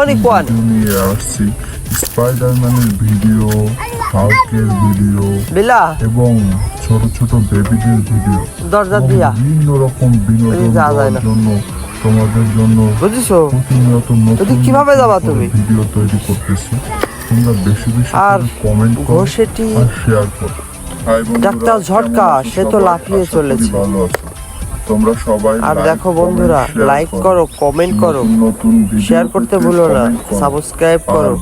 অনেক one. Video নিয়ে আসছি স্পাইডারম্যানের ভিডিও হাল্কের ভিডিও বিলা এবং ছোট ছোট বেবিদের ভিডিও দরজা দিয়া বিভিন্ন রকম বিনোদন দেওয়ার জন্য তোমাদের জন্য বুঝেছ প্রতিনিয়ত নতুন কীভাবে যাবা তুমি? ভিডিও তৈরি করতেছি তোমরা বেশি বেশি আর কমেন্ট করো আর শেয়ার করো ডাক্তার ঝটকা, সে তো লাফিয়ে চলেছে। তোমরা সবাই আর দেখো বন্ধুরা লাইক করো। কমেন্ট করো শেয়ার করতে ভুলো না। সাবস্ক্রাইব করো।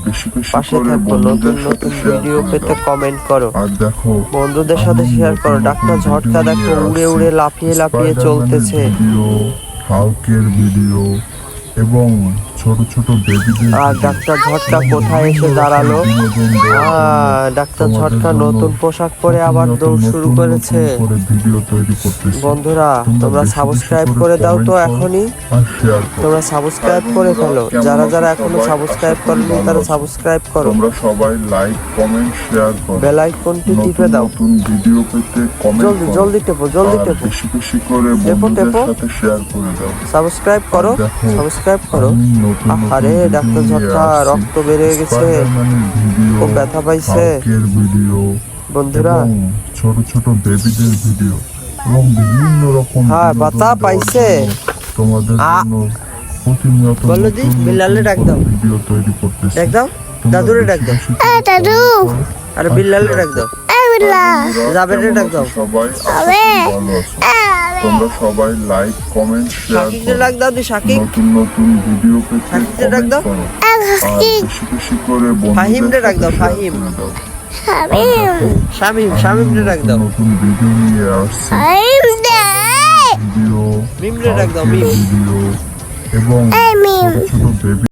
পাশে থাকো নতুন নতুন ভিডিও পেতে কমেন্ট করো। আর দেখো বন্ধুদের সাথে শেয়ার করো। ডাক্তার ঝটকা দেখো উড়ে উড়ে লাফিয়ে লাফিয়ে চলতেছে। হাউকের ভিডিও এবং আর ডাক্তার ঝটকা কোথায় এসে দাঁড়াল? ডাক্তার ঝটকা নতুন পোশাক পরে আবার দৌড় শুরু করেছে। বন্ধুরা তোমরা সাবস্ক্রাইব করে দাও তো এখনই। তোমরা সাবস্ক্রাইব করে ফেলো। যারা যারা এখনও সাবস্ক্রাইব করেনি তারা সাবস্ক্রাইব করো। তোমরা সবাই লাইক কমেন্ট শেয়ার করো। বেল আইকনটি টিপে দাও। নতুন ভিডিও পেতে কমেন্ট জলদি জলদি টেপো জলদি টেপো। বেশি বেশি করে বন্ধুদের সাথে শেয়ার করে দাও। সাবস্ক্রাইব করো সাবস্ক্রাইব করো। আহারে ডাক্তার ঝটকা রক্ত বেড়ে গেছে খুব ব্যথা পাইছে। ভিডিও বন্ধুরা ছোট ছোট বেবিদের ভিডিও এবং বিভিন্ন রকম হ্যাঁ, বাতা পাইছে। তোমাদের জন্য প্রতিনিয়ত বলো দি, নতুন ডাক দাও। ভিডিও তৈরি করতেছি ডাক দাও দাদুরে ডাক দাও করে দাদু। আরে share ডাক দাও বন্ধুরা, যাবেরে ডাক দাও। সবাই তোমরা সবাই লাইক কমেন্ট শেয়ার শাকিবকে করো। দাও দি শাকিব নতুন নতুন ভিডিও পেতে কমেন্ট। করো। আর বেশি বেশি করে ফাহিমরে বন্ধুদের দাও, সাথে। শামিম। শামিম ডাক দাও। নতুন ভিডিও নিয়ে আসছি। ভিডিও মিমরে ডাক দাও, মিম। এবং ছোট ছোট বেবি